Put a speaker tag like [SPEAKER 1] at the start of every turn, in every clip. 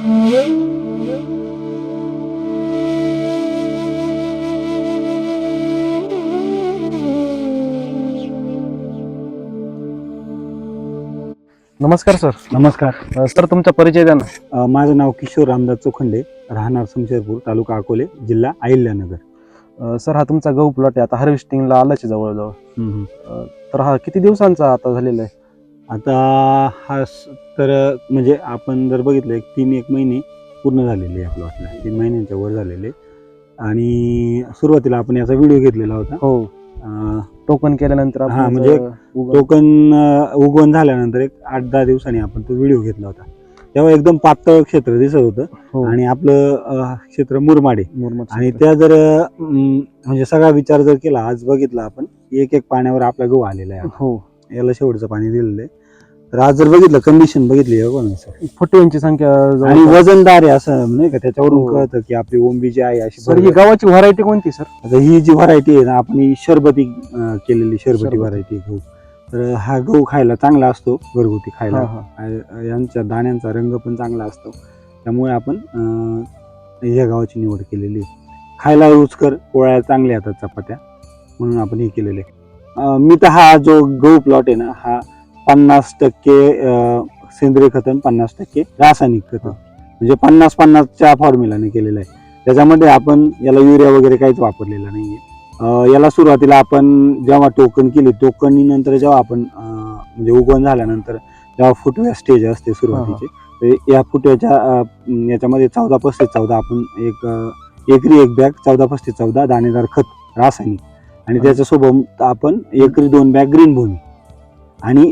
[SPEAKER 1] नमस्कार सर.
[SPEAKER 2] नमस्कार.
[SPEAKER 1] अ, सर तुमचा परिचय द्या ना.
[SPEAKER 2] अ, माझं नाव किशोर रामदास चोखंडे राहणार शमशेरपूर तालुका अकोले जिल्हा अहिल्यानगर.
[SPEAKER 1] अ, सर हा तुमचा गहू प्लॉट आहे. आता हार्वेस्टिंगला आलाच आहे जवळजवळ.
[SPEAKER 2] हम्म.
[SPEAKER 1] तर हा किती दिवसांचा आता झालेला आहे?
[SPEAKER 2] आता हा स- तर म्हणजे आपण जर बघितलं एक तीन एक महिने पूर्ण झालेले आहे प्लॉटला तीन महिन्यांच्या वर झालेले. आणि सुरुवातीला आपण याचा व्हिडिओ घेतलेला होता.
[SPEAKER 1] हो. टोकन केल्यानंतर
[SPEAKER 2] हा, म्हणजे टोकन उगवण झाल्यानंतर एक आठ दहा दिवसांनी आपण तो व्हिडिओ घेतला होता. तेव्हा एकदम पातळ क्षेत्र दिसत होतं.
[SPEAKER 1] हो,
[SPEAKER 2] आणि आपलं क्षेत्र मुरमाडे.
[SPEAKER 1] मुरमाड
[SPEAKER 2] आणि. त्या जर म्हणजे सगळा विचार जर केला आज बघितला आपण एक एक पाण्यावर आपला गहू आलेला आहे.
[SPEAKER 1] हो.
[SPEAKER 2] याला शेवटचं पाणी दिलेलं आहे. तर आज जर बघितलं कंडिशन बघितली बघा ना सर
[SPEAKER 1] फुटव्यांची संख्या
[SPEAKER 2] आणि
[SPEAKER 1] जवळपास-
[SPEAKER 2] वजनदार आहे असं नाही का त्याच्यावरून
[SPEAKER 1] हो.
[SPEAKER 2] कळतं की आपली ओंबी जी आहे अशी
[SPEAKER 1] सर ही
[SPEAKER 2] बरोबर.
[SPEAKER 1] गावाची व्हरायटी कोणती सर
[SPEAKER 2] आता ही जी व्हरायटी आहे ना आपण ही शरबती अं, केलेली शरबती
[SPEAKER 1] शरबती.
[SPEAKER 2] व्हरायटी गहू तर हा गहू खायला चांगला असतो घरगुती खायला. आ- यांच्या दाण्यांचा रंग पण चांगला असतो त्यामुळे आपण अं, ह्या गावाची निवड केलेली आहे. खायला रुचकर पोळ्या चांगल्या येतात चपात्या म्हणून आपण हे केलेले मी तर हा जो गहू प्लॉट आहे ना हा पन्नास टक्के सेंद्रिय खत आणि पन्नास टक्के रासायनिक खत. म्हणजे पन्नास पन्नासच्या फॉर्म्युलाने केलेलं आहे. त्याच्यामध्ये आपण याला युरिया वगैरे काहीच वापरलेलं नाहीये. अं, याला सुरुवातीला आपण जेव्हा टोकन केली टोकनीनंतर जेव्हा आपण म्हणजे उगवण झाल्यानंतर जेव्हा फुटव्या स्टेज असते सुरुवातीची या फुटव्याच्या याच्यामध्ये चौदा पस्तीस चौदा आपण एक एकरी एक बॅग चौदा पस्तीस चौदा दाणेदार खत रासायनिक. आणि. त्याच्यासोबत आपण एकरी दोन बॅग ग्रीन भूमी आणि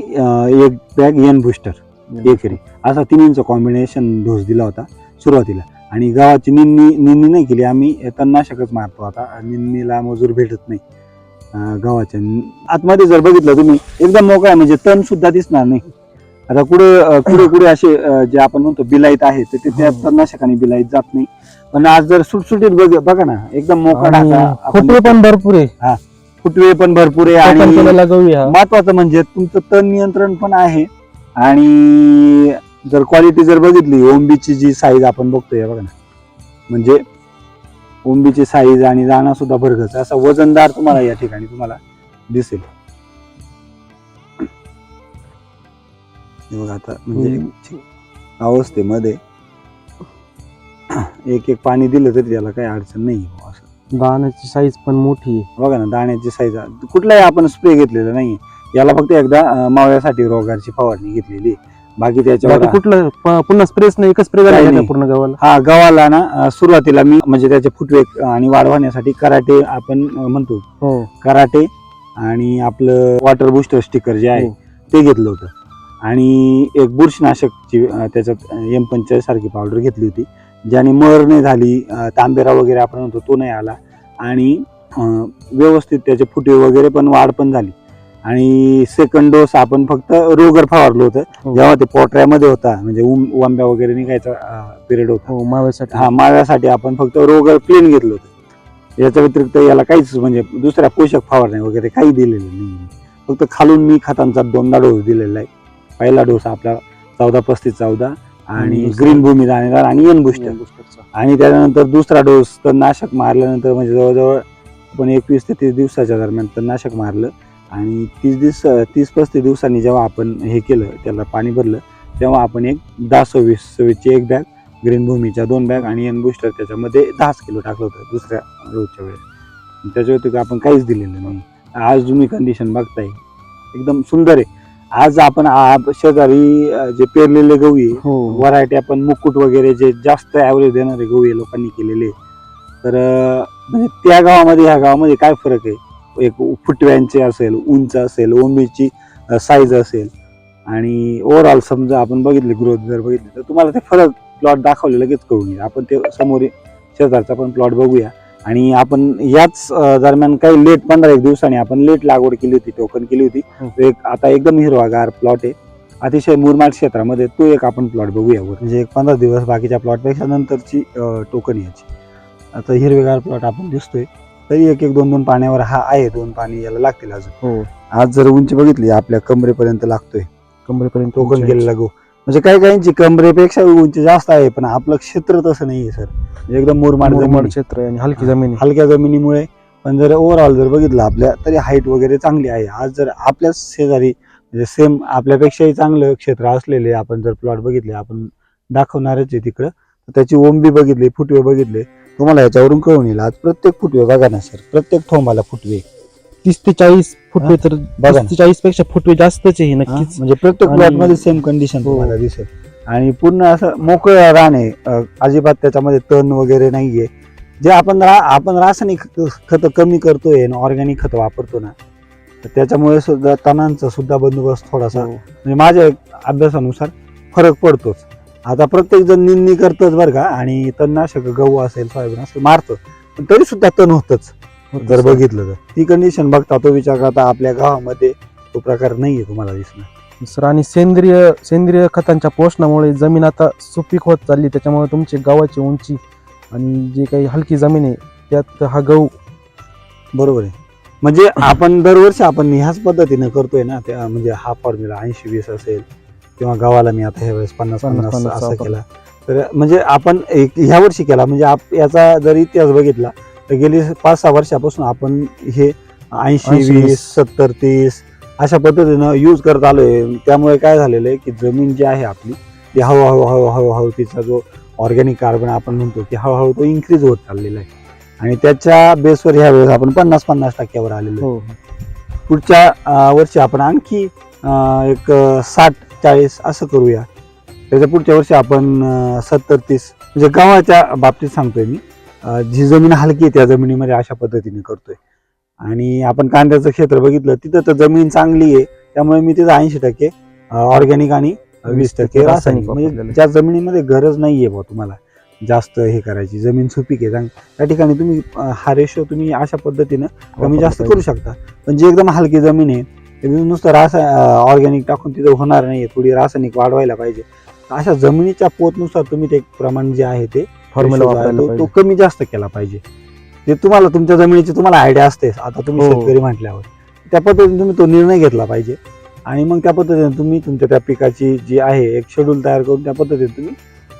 [SPEAKER 2] एक बॅग एन बुस्टर एकरी असा तिन्हींचा कॉम्बिनेशन डोस दिला होता सुरुवातीला. आणि गावाची निन्नी निन्नी नाही केली. आम्ही तणनाशकच मारतो आता. निन्नीला मजूर भेटत नाही. गावाच्या आतमध्ये जर बघितलं तुम्ही एकदम मोकळा आहे. म्हणजे तण सुद्धा दिसणार नाही. आता कुठे कुठे कुठे असे जे आपण म्हणतो बिलाईत आहे तर ते त्या
[SPEAKER 1] हो.
[SPEAKER 2] तणनाशकाने बिलाईत जात नाही. पण आज जर सुटसुटीत बघ बघा ना एकदम मोकळा
[SPEAKER 1] पण भरपूर आहे.
[SPEAKER 2] फुटवे पण भरपूर आहे आणि महत्वाचं म्हणजे तुमचं तण नियंत्रण पण आहे. आणि जर क्वालिटी जर बघितली ओंबीची जी साईज आपण बघतोय बघा ना. म्हणजे ओंबीची साईज आणि दाणा सुद्धा भरगच असा वजनदार तुम्हाला या ठिकाणी तुम्हाला दिसेल. हे बघा आता म्हणजे अवस्थेमध्ये एक एक पाणी दिलं तरी त्याला काही अडचण नाही. बुवा असं
[SPEAKER 1] दाण्याची साईज पण मोठी आहे.
[SPEAKER 2] बघा ना दाण्याची साईज कुठलाही आपण स्प्रे घेतलेला नाही. याला फक्त एकदा अं, मावळ्यासाठी रोगाची फवारणी घेतलेली. बाकी त्याच्यावर
[SPEAKER 1] कुठलं प- पुन्हा स्प्रेस नाही एकच स्प्रे
[SPEAKER 2] नाही.
[SPEAKER 1] पूर्ण गावाला
[SPEAKER 2] हा गव्हाला ना अं, सुरुवातीला मी म्हणजे त्याचे फुटवे आणि वाढवण्यासाठी कराटे आपण अं, म्हणतो.
[SPEAKER 1] हो.
[SPEAKER 2] कराटे आणि आपलं वॉटर बुस्टर स्टिकर जे आहे
[SPEAKER 1] हो.
[SPEAKER 2] ते घेतलं होतं. आणि एक बुरशीनाशकची अं, त्याच्यात एम पंचायत सारखी पावडर घेतली होती. ज्याने मर नाही झाली तांबेरा वगैरे आपण म्हणतो तो नाही आला. आणि व्यवस्थित त्याचे फुटे वगैरे पण वाढ पण झाली. आणि सेकंड डोस आपण फक्त रोगर फवारलं होतं.
[SPEAKER 1] हो.
[SPEAKER 2] जेव्हा ते पोटऱ्यामध्ये होता म्हणजे उम वांब्या वगैरे निघायचा पिरियड होता.
[SPEAKER 1] हो माव्यासाठी.
[SPEAKER 2] हा माव्यासाठी आपण फक्त रोगर प्लेन घेतलं होतं. याच्या व्यतिरिक्त याला काहीच म्हणजे दुसऱ्या पोषक फवारण्या वगैरे काही दिलेलं नाही. फक्त खालून मी खतांचा दोनदा डोस दिलेला आहे. पहिला डोस आपला चौदा पस्तीस चौदा आणि ग्रीन भूमी दाणेदार आणि एन बुस्टर. आणि त्याच्यानंतर दुसरा डोस तर नाशक मारल्यानंतर म्हणजे जवळजवळ आपण एकवीस ते तीस दिवसाच्या दरम्यान तर नाशक मारलं. आणि तीस दिवस तीस पस्तीस दिवसांनी जेव्हा आपण हे केलं त्याला पाणी भरलं तेव्हा आपण एक दहा सव्वीस सव्वीसची एक बॅग ग्रीन भूमीच्या दोन बॅग आणि एन बुस्टर त्याच्यामध्ये दहाच किलो टाकलं होतं दुसऱ्या रोजच्या वेळेस. त्याच्या व्यतिरिक्त आपण काहीच दिलेलं नाही. आज तुम्ही कंडिशन बघताय एकदम सुंदर आहे. आज आपण आ- शेजारी अं, जे पेरलेले गहू आहे
[SPEAKER 1] हो.
[SPEAKER 2] व्हरायटी आपण मुकुट वगैरे जे जास्त ॲव्हरेज देणारे गहू आहे लोकांनी केलेले. तर अं, म्हणजे त्या गावामध्ये ह्या गावामध्ये काय फरक आहे? एक फुटव्यांचे असेल उंच असेल ओंबीची साईज असेल. आणि ओव्हरऑल समजा आपण बघितले ग्रोथ जर बघितली तर तुम्हाला ते फरक प्लॉट दाखवले लगेच कळून येईल. आपण ते समोर शेजारचा पण प्लॉट बघूया. आणि आपण याच दरम्यान काही लेट पंधरा एक दिवसांनी आपण लेट लागवड केली होती टोकन केली होती.
[SPEAKER 1] हो.
[SPEAKER 2] तो एक आता एकदम हिरवागार प्लॉट आहे. अतिशय मुरमाड क्षेत्रामध्ये तो एक आपण प्लॉट बघूया म्हणजे एक पंधरा दिवस बाकीच्या प्लॉटपेक्षा नंतरची टोकन याची. आता हिरवेगार प्लॉट आपण दिसतोय. तरी एक एक दोन दोन पाण्यावर हा आहे दोन पाणी याला लागतील अजून.
[SPEAKER 1] हो.
[SPEAKER 2] आज जर उंची बघितली आपल्या कमरेपर्यंत लागतोय.
[SPEAKER 1] कमरेपर्यंत
[SPEAKER 2] टोकन केलेला गहू. म्हणजे काही काहींची कमरेपेक्षा उंची जास्त आहे पण आपलं क्षेत्र तसं नाही आहे सर. म्हणजे एकदम मुरमाड
[SPEAKER 1] मुरमाड. क्षेत्र आहे आणि हलकी जमीन. आहे
[SPEAKER 2] हलक्या जमिनीमुळे पण जर ओव्हरऑल जर बघितलं आपल्या तरी हाईट वगैरे चांगली आहे. आज जर आपल्याच शेजारी म्हणजे सेम आपल्यापेक्षाही चांगलं क्षेत्र असलेले आपण जर प्लॉट बघितले आपण दाखवणारच आहे तिकडं. तर त्याची ओंबी बघितली फुटवे बघितले. तुम्हाला याच्यावरून कळून येईल. आज प्रत्येक फुटवे बघा ना सर. प्रत्येक थोंबाला फुटवे.
[SPEAKER 1] तीस ते चाळीस फुटवे तर
[SPEAKER 2] बघा
[SPEAKER 1] तीस ते चाळीसपेक्षा फुटवे जास्तच आहे हे नक्कीच.
[SPEAKER 2] म्हणजे प्रत्येक
[SPEAKER 1] आणि-
[SPEAKER 2] प्लॉटमध्ये सेम कंडिशन
[SPEAKER 1] हो.
[SPEAKER 2] तुम्हाला दिसेल. आणि पूर्ण असं मोकळं रान आहे. अं, अजिबात त्याच्यामध्ये तण वगैरे नाहीये. जे आपण रा आपण रासायनिक खत कमी करतोय आणि ऑर्गॅनिक खत वापरतो ना तर त्याच्यामुळे सुद्धा तणांचा सुद्धा बंदोबस्त थोडासा
[SPEAKER 1] हो.
[SPEAKER 2] म्हणजे माझ्या एक अभ्यासानुसार फरक पडतोच. आता प्रत्येक जण निंदणी करतोच बरं का आणि तणनाशक गहू असेल सोयाबीन असेल मारतं पण तरी सुद्धा तण होतच. जर बघितलं तर. ती कंडिशन बघता तो विचार करता आपल्या गावामध्ये तो प्रकार नाहीये तुम्हाला दिसणार.
[SPEAKER 1] सर आणि सेंद्रिय सेंद्रिय खतांच्या पोषणामुळे जमीन आता सुपीक होत चालली त्याच्यामुळे तुमची गव्हाची उंची आणि जे काही हलकी जमीन आहे त्यात हा गहू.
[SPEAKER 2] बरोबर आहे. म्हणजे आपण दरवर्षी आपण ह्याच पद्धतीने करतोय ना त्या म्हणजे हा फॉर्म्युला ऐंशी वीस असेल किंवा गावाला मी आता ह्या वेळेस पन्नास
[SPEAKER 1] पन्नास-
[SPEAKER 2] असा. केला. तर म्हणजे आपण एक ह्या वर्षी केला म्हणजे आप याचा जर इतिहास बघितला तर गेली पाच सहा वर्षापासून आपण हे ऐंशी
[SPEAKER 1] 80,
[SPEAKER 2] वीस सत्तर तीस अशा पद्धतीनं यूज करत आलोय. त्यामुळे काय झालेलं आहे की जमीन जी आहे आपली ती हळूहळू हळूहळू हळूहळू तिचा जो ऑर्गॅनिक कार्बन आपण म्हणतो की हळूहळू तो इन्क्रीज होत चाललेला आहे. आणि त्याच्या बेसवर ह्या वेळेस आपण पन्नास पन्नास टक्क्यावर आलेलो आहे.
[SPEAKER 1] हो
[SPEAKER 2] पुढच्या वर्षी आपण आणखी एक साठ चाळीस असं करूया. त्याच्या पुढच्या वर्षी आपण सत्तर तीस म्हणजे गावाच्या बाबतीत सांगतोय मी. जी जमीन हलकी आहे त्या जमिनीमध्ये अशा पद्धतीने करतोय. आणि आपण कांद्याचं क्षेत्र बघितलं तिथं तर जमीन चांगली आहे. त्यामुळे मी तिथं ऐंशी टक्के ऑर्गॅनिक आणि वीस टक्के रासायनिक म्हणजे
[SPEAKER 1] आहे.
[SPEAKER 2] ज्या जमिनीमध्ये गरज नाहीये बा तुम्हाला जास्त हे करायची जमीन सुपीक आहे. चांग- त्या ठिकाणी तुम्ही हा रेशो तुम्ही अशा पद्धतीनं कमी जास्त करू शकता. पण जी एकदम हलकी जमीन आहे तिथे नुसतं रासा ऑर्गॅनिक टाकून तिथं होणार नाही थोडी रासायनिक वाढवायला पाहिजे. अशा जमिनीच्या पोतनुसार तुम्ही ते प्रमाण जे आहे ते
[SPEAKER 1] फॉर्म्युला वापरायला
[SPEAKER 2] तो-. कमी जास्त केला पाहिजे. ते तुम्हाला तुमच्या जमिनीची तुम्हाला आयडिया असते. आता तुम्ही
[SPEAKER 1] हो.
[SPEAKER 2] शेतकरी म्हटल्यावर. त्या पद्धतीने तुम्ही तो निर्णय घेतला पाहिजे. आणि मग त्या पद्धतीने तुम्ही तुमच्या त्या पिकाची जी आहे एक शेड्यूल तयार करून त्या पद्धतीने तुम्ही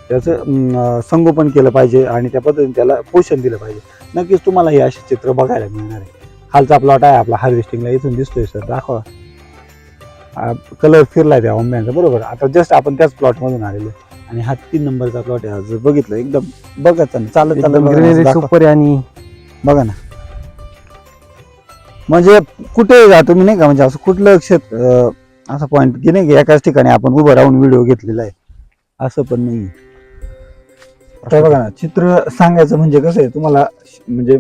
[SPEAKER 2] त्याचं संगोपन केलं पाहिजे आणि त्या पद्धतीने त्याला पोषण दिलं पाहिजे. नक्कीच तुम्हाला हे असे चित्र बघायला मिळणार आहे. खालचा प्लॉट आहे आपला हार्वेस्टिंगला इथून दिसतोय सर. दाखवा. कलर फिरलाय त्या आंब्यांचा बरोबर. आता जस्ट आपण त्याच प्लॉट मधून आलेलो आहे. आणि हा तीन नंबरचा प्लॉट आहे. जर बघितलं एकदम बघत चालत चालत बघा ना,
[SPEAKER 1] ग्रीनरी
[SPEAKER 2] दाखवा.
[SPEAKER 1] सुपर आहे आणि
[SPEAKER 2] बघा ना. म्हणजे कुठे जा तुम्ही नाही का? म्हणजे असं कुठलं क्षेत्र अं, असं पॉईंट की नाही की एकाच ठिकाणी आपण उभं राहून व्हिडिओ घेतलेला आहे. असं पण नाही आता बघा ना चित्र सांगायचं म्हणजे कसं आहे तुम्हाला म्हणजे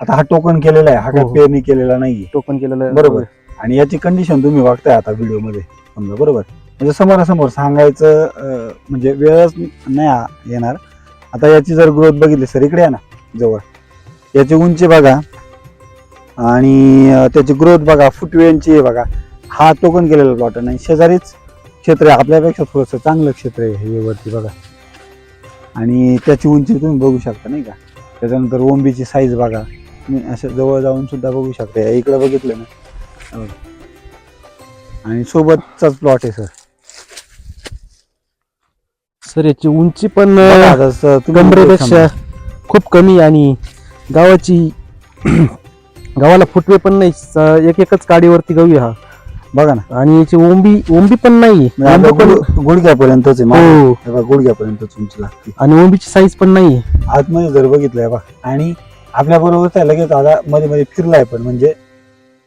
[SPEAKER 2] आता हा टोकन केलेला आहे हा काय
[SPEAKER 1] हो, हो.
[SPEAKER 2] पेरणी केलेला नाहीये.
[SPEAKER 1] टोकन केलेलं आहे.
[SPEAKER 2] बरोबर. आणि याची कंडिशन तुम्ही बघताय आता व्हिडिओमध्ये समजा बरोबर. म्हणजे समोरासमोर सांगायचं अं, म्हणजे वेळच नाही आ- येणार. आता याची जर ग्रोथ बघितली सर इकडे आहे ना जवळ. याची उंची बघा. आणि अं, त्याची ग्रोथ बघा फुटवेंची आहे बघा. हा टोकन केलेला प्लॉट नाही शेजारीच क्षेत्र आहे. आपल्यापेक्षा थोडंसं चांगलं क्षेत्र आहे हे वरती बघा. आणि त्याची उंची तुम्ही बघू शकता नाही का? त्याच्यानंतर ओंबीची साईज बघा. तुम्ही असं जवळ जाऊन सुद्धा बघू शकता. या इकडे बघितलं ना. आणि सोबतचाच प्लॉट आहे सर.
[SPEAKER 1] सर याची उंची पण
[SPEAKER 2] बघा आता स- तुम्ही
[SPEAKER 1] कमरेपेक्षा खूप कमी आणि गावाची गावाला फुटवे पण नाही. स- एक एकच काडीवरती गहू आहे हा.
[SPEAKER 2] बघा ना.
[SPEAKER 1] आणि याची ओंबी ओंबी पण नाही.
[SPEAKER 2] म्हणजे
[SPEAKER 1] ओंबी पण
[SPEAKER 2] गुड- गुडघ्यापर्यंतच आहे.
[SPEAKER 1] हो.
[SPEAKER 2] हे बघा, गुडघ्यापर्यंतच उंची लागते.
[SPEAKER 1] आणि ओंबीची साईज पण नाही
[SPEAKER 2] आतमध्ये जर बघितलं हे बघा. आणि आपल्या बरोबर लगेच आता मध्ये मध्ये फिरलाय पण म्हणजे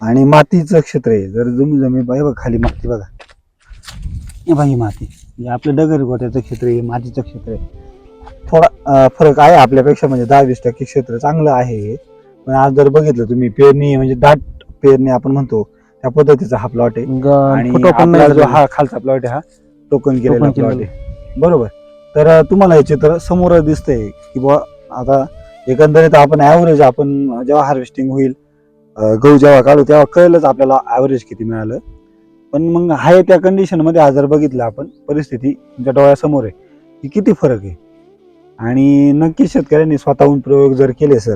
[SPEAKER 2] आणि मातीचं क्षेत्र आहे. जर जमी जमी बघा खाली माती बघा. हे बघा ही माती म्हणजे आपलं डगर गोट्याचं क्षेत्र आहे मातीचं क्षेत्र आहे थोडा फरक आहे आपल्यापेक्षा म्हणजे दहा वीस टक्के क्षेत्र चांगलं आहे हे. पण आज जर बघितलं तुम्ही पेरणी म्हणजे दाट पेरणी आपण म्हणतो त्या पद्धतीचा हा प्लॉट आहे आणि जो. हा खालचा प्लॉट आहे हा टोकन केलेला प्लॉट. आहे बरोबर तर तुम्हाला हे चित्र समोर दिसतंय की बुवा आता एकंदरीत आपण ऍव्हरेज आपण जेव्हा हार्वेस्टिंग होईल गहू जेव्हा काढू तेव्हा कळलंच आपल्याला ऍव्हरेज किती मिळालं पण मग आहे त्या कंडिशनमध्ये आजार आज जर आपण परिस्थिती तुमच्या डोळ्यासमोर आहे. की किती फरक आहे? आणि नक्की शेतकऱ्यांनी स्वतःहून प्रयोग जर केले सर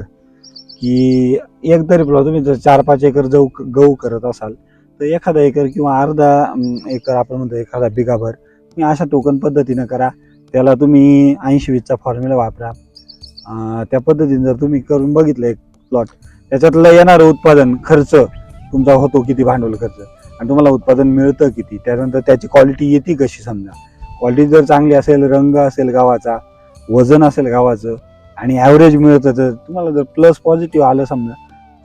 [SPEAKER 2] की एक तरी प्लॉट तुम्ही जर चार पाच एकर गहू गहू करत असाल तर एखादा एकर किंवा अर्धा एकर आपण म्हणतो एखादा बिगाभर तुम्ही अशा टोकन पद्धतीनं करा. त्याला तुम्ही ऐंशी वीसचा फॉर्म्युला वापरा त्या पद्धतीने जर तुम्ही करून बघितलं एक प्लॉट त्याच्यातलं येणारं उत्पादन खर्च तुमचा होतो किती भांडवल खर्च? आणि तुम्हाला उत्पादन मिळतं किती त्यानंतर त्याची क्वालिटी येते कशी समजा क्वालिटी जर चांगली असेल रंग असेल गावाचा वजन असेल गावाचं आणि ॲव्हरेज मिळतं तर तुम्हाला जर प्लस पॉझिटिव्ह आलं समजा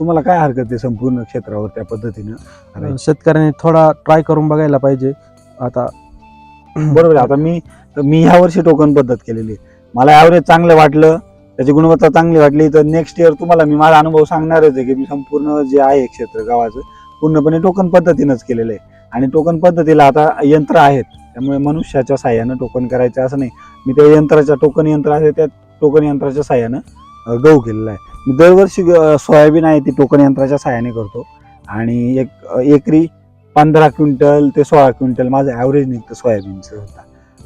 [SPEAKER 2] तुम्हाला काय हरकत आहे संपूर्ण क्षेत्रावर त्या पद्धतीनं?
[SPEAKER 1] शेतकऱ्यांनी थोडा ट्राय करून बघायला पाहिजे आता
[SPEAKER 2] बरोबर आहे आता मी तर मी ह्या वर्षी टोकन पद्धत केलेली. मला ॲव्हरेज चांगलं वाटलं त्याची गुणवत्ता चांगली वाटली तर नेक्स्ट इयर तुम्हाला मी माझा अनुभव सांगणारच आहे की मी संपूर्ण जे आहे क्षेत्र गावाचं पूर्णपणे टोकन पद्धतीनंच केलेलं आहे. आणि टोकन पद्धतीला आता यंत्र आहेत. त्यामुळे मनुष्याच्या साह्यानं टोकन करायचं असं नाही. मी त्या यंत्राच्या टोकन यंत्र आहे त्या टोकन यंत्राच्या साह्यानं गहू केलेला आहे. मी दरवर्षी ग- सोयाबीन आहे ती टोकन यंत्राच्या साह्याने करतो. आणि एक एकरी पंधरा क्विंटल ते सोळा क्विंटल माझं ॲव्हरेज निघतं सोयाबीनचं होता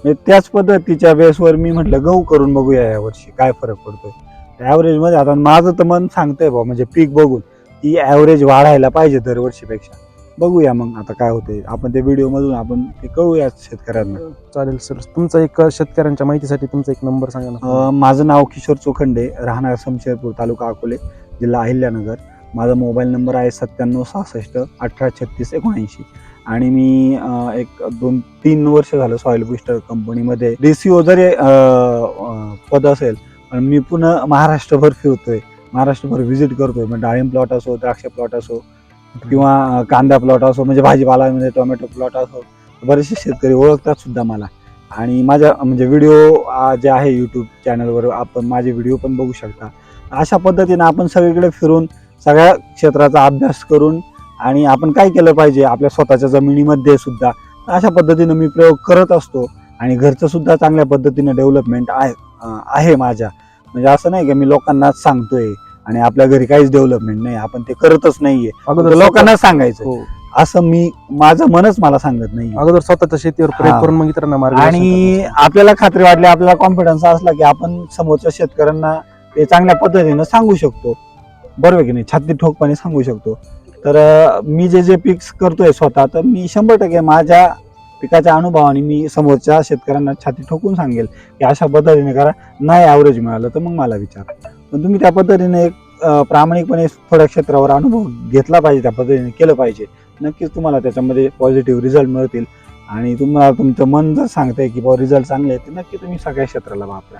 [SPEAKER 2] म्हणजे त्याच पद्धतीच्या बेसवर मी म्हटलं गहू करून बघूया यावर्षी काय फरक पडतो ॲव्हरेजमध्ये आता माझं तर मन सांगतंय बा म्हणजे पीक बघून. की ॲव्हरेज वाढायला पाहिजे दरवर्षीपेक्षा. बघूया मग आता काय होते आपण ते व्हिडिओमधून आपण ते कळूया शेतकऱ्यांना.
[SPEAKER 1] चालेल सर. तुमचा एक शेतकऱ्यांच्या माहितीसाठी तुमचा एक नंबर सांगा ना.
[SPEAKER 2] अ, माझं नाव किशोर चोखंडे राहणार शमशेरपूर तालुका अकोले जिल्हा अहिल्यानगर. माझा मोबाईल नंबर आहे सत्त्याण्णव सहासष्ट अठरा छत्तीस एकोणऐंशी. आणि मी अ, एक दोन तीन वर्ष झालं सॉईल बुस्टर कंपनीमध्ये डीसीओ जरी अ, अ, पद असेल पण मी पुन्हा महाराष्ट्रभर फिरतोय. महाराष्ट्रभर व्हिजिट करतोय. मग डाळिंब प्लॉट असो द्राक्ष प्लॉट असो किंवा कांदा प्लॉट असो म्हणजे भाजीपालामध्ये टोमॅटो प्लॉट असो बरेचसे शेतकरी ओळखतात सुद्धा मला. आणि माझ्या म्हणजे व्हिडिओ जे आहे यूट्यूब चॅनलवर आपण माझे व्हिडिओ पण बघू शकता. अशा पद्धतीने आपण सगळीकडे फिरून सगळ्या क्षेत्राचा अभ्यास करून आणि आपण काय केलं पाहिजे? आपल्या स्वतःच्या जमिनीमध्ये सुद्धा. अशा पद्धतीनं मी प्रयोग करत असतो. आणि घरचं सुद्धा चांगल्या पद्धतीनं डेव्हलपमेंट आहे आहे माझ्या. म्हणजे असं नाही की मी लोकांनाच सांगतोय आणि आपल्या घरी काहीच डेव्हलपमेंट नाही आपण ते करतच नाहीये.
[SPEAKER 1] अगोदर
[SPEAKER 2] लोकांना सांगायचं
[SPEAKER 1] हो.
[SPEAKER 2] असं मी माझं मनच मला सांगत नाही
[SPEAKER 1] अगोदर स्वतःच्या शेतीवर प्रयोग. करून मग इतरांना मार्ग
[SPEAKER 2] आणि आपल्याला खात्री वाटली आपल्याला कॉन्फिडन्स असला की आपण समोरच्या शेतकऱ्यांना ते चांगल्या पद्धतीनं सांगू शकतो. बरोबर की नाही? छाती ठोकपणे सांगू शकतो. तर मी जे जे पिक्स करतोय स्वतः तर मी शंभर टक्के माझ्या पिकाच्या अनुभवाने मी समोरच्या शेतकऱ्यांना छाती ठोकून सांगेल की अशा पद्धतीने करा. नाही ॲव्हरेज मिळालं तर मग मला विचारा. पण तुम्ही त्या पद्धतीने एक प्रामाणिकपणे थोड्या क्षेत्रावर अनुभव घेतला पाहिजे त्या पद्धतीने केलं पाहिजे. नक्कीच तुम्हाला त्याच्यामध्ये पॉझिटिव्ह रिझल्ट मिळतील. आणि तुम्हाला तुमचं मन जर सांगतंय की बाबा रिझल्ट चांगले आहेत तर नक्की तुम्ही सगळ्या क्षेत्राला वापरा.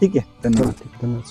[SPEAKER 2] ठीक आहे? धन्यवाद.
[SPEAKER 1] धन्यवाद.